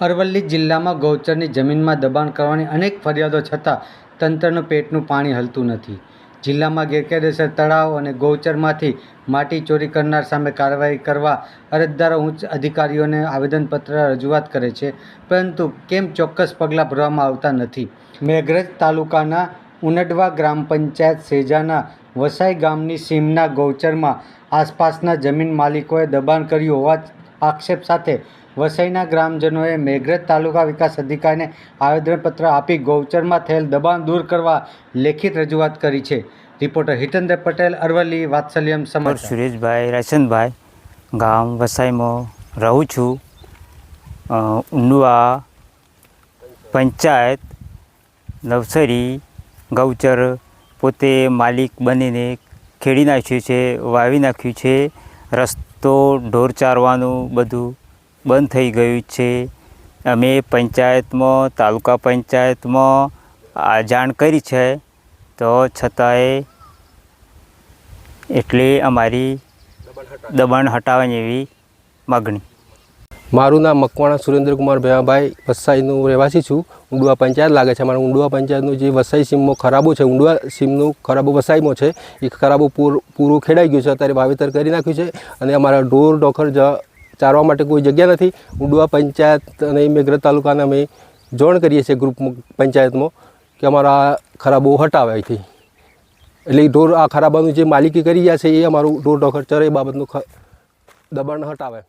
અરવલ્લી જિલ્લામાં ગૌચરની જમીનમાં દબાણ કરવાની અનેક ફરિયાદો છતાં તંત્રનું પેટનું પાણી હલતું નથી. જિલ્લામાં ગેરકાયદેસર તળાવ અને ગૌચરમાંથી માટી ચોરી કરનાર સામે કાર્યવાહી કરવા અરજદારો ઉચ્ચ અધિકારીઓને આવેદનપત્ર રજૂઆત કરે છે, પરંતુ કેમ ચોક્કસ પગલાં ભરવામાં આવતા નથી? મેઘરજ તાલુકાના ઉનડવા ગ્રામ પંચાયત સેજાના વસાઈ ગામની સીમના ગૌચરમાં આસપાસના જમીન માલિકોએ દબાણ કર્યું હોવા આક્ષેપ સાથે વસઈના ગ્રામજનોએ મેઘરજ તાલુકા વિકાસ અધિકારીને આવેદનપત્ર આપી ગૌચરમાં થયેલ દબાણ દૂર કરવા લેખિત રજૂઆત કરી છે. રિપોર્ટર હિતેન્દ્ર પટેલ અરવલ્લી વાત્સલ્યમ સમર સુરેશભાઈ રાયચંદભાઈ ગામ વસાઈમાં રહું છું. અ, ઉંડવા પંચાયત નવસરી ગૌચર પોતે માલિક બનીને ખેડી નાખ્યું છે વાવી નાખ્યું છે રસ્તો ઢોર ચારવાનું બધું બંધ થઈ ગયું છે. અમે પંચાયતમાં, તાલુકા પંચાયતમાં આ જાણ કરી છે. તો છતાંય એટલે અમારી દબાણ હટાવવાની એવી માગણી. મારું નામ મકવાણા સુરેન્દ્રકુમાર ભેવાભાઈ વસાઈનું રહેવાસી છું. ઊંડવા પંચાયત લાગે છે. મારા ઊંડવા પંચાયતનું જે વસાઈ સીમમાં ખરાબો છે, ઊંડવા સીમનું ખરાબો વસાઈમાં છે, એ ખરાબો પૂર પૂરું ખેડાઈ ગયું છે. અત્યારે વાવેતર કરી નાખ્યું છે અને અમારા ઢોર ડોખર જ ચારવા માટે કોઈ જગ્યા નથી. ઉડવા પંચાયત અને મેઘરજ તાલુકાને અમે જોણ કરીએ છીએ ગ્રુપ પંચાયતમાં કે અમારા ખરાબો હટાવે અહીંથી. એટલે ઢોર આ ખરાબાનું જે માલિકી કરી ગયા છે એ અમારું ઢોર ડોખર ચરે એ બાબતનું દબાણ હટાવે.